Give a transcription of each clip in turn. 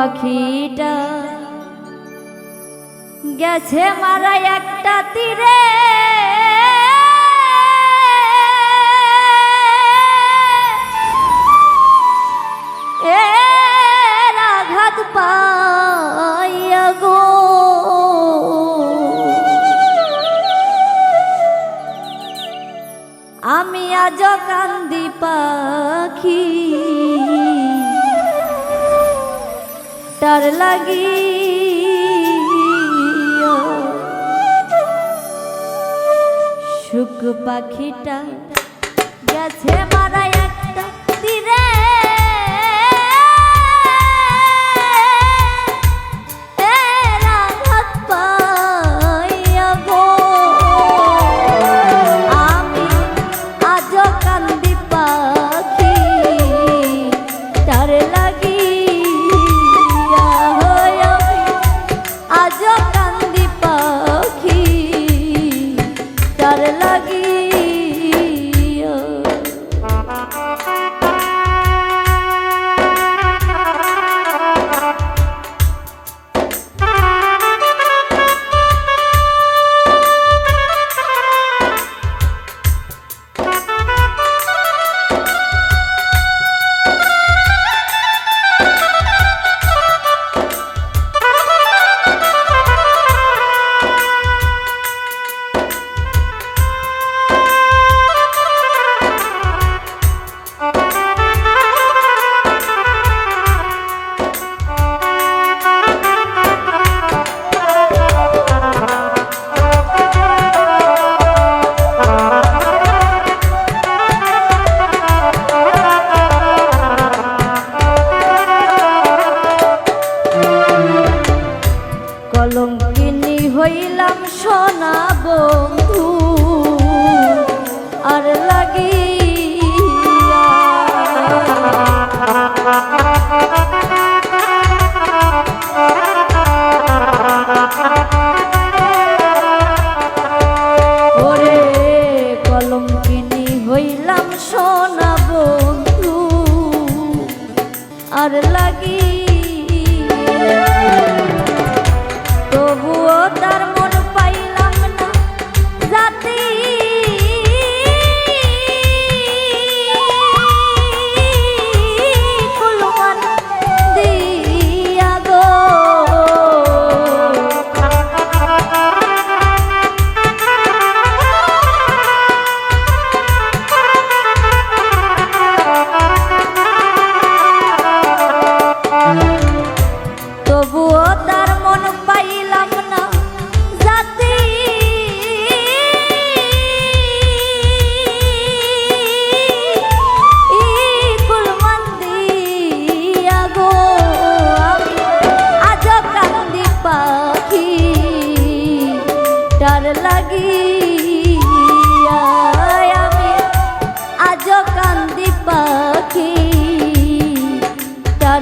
পাখিটা গেছে মারা একটা তীরে। যার লাগি সুখ পাখিটা গেছে মারা একটা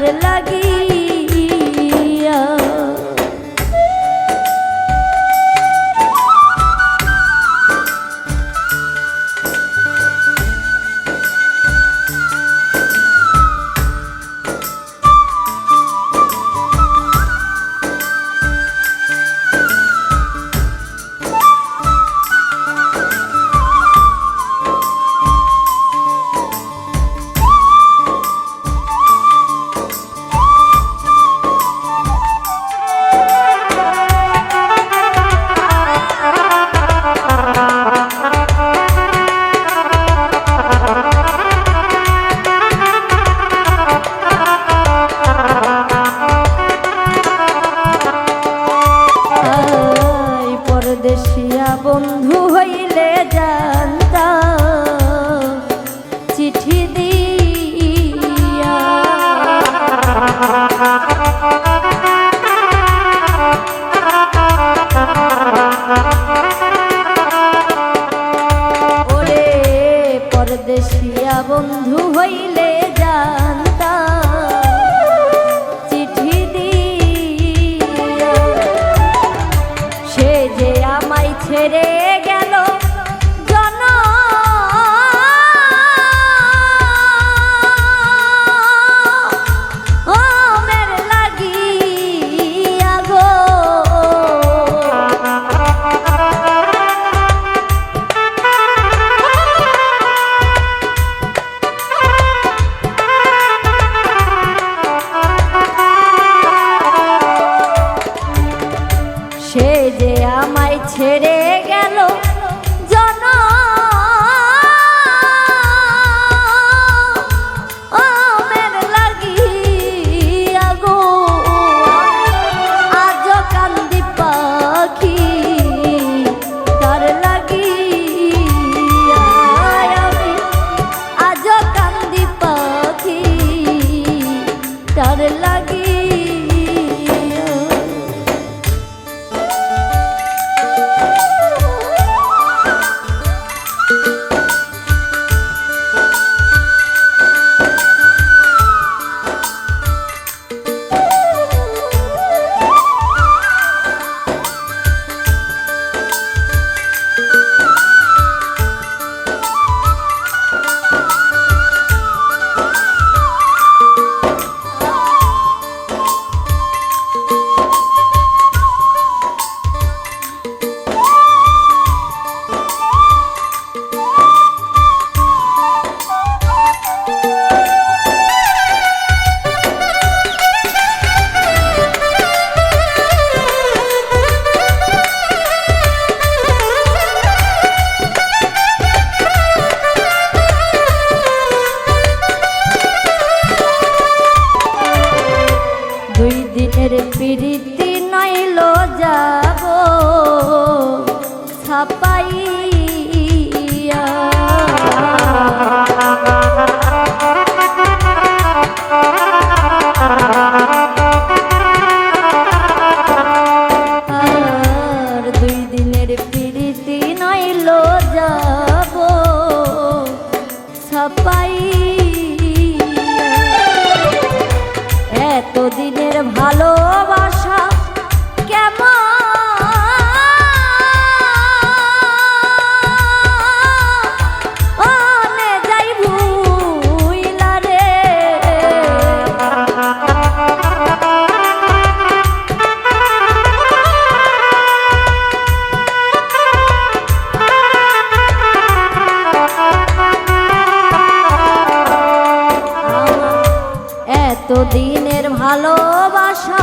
তোমার লাগি হইলে জানতাম চিঠি দিয়া। ওরে পরদেশিয়া বন্ধু হইলে জানতা প্রীতি নইল যাব ছাপাইয়া। এত দিনের ভালোবাসা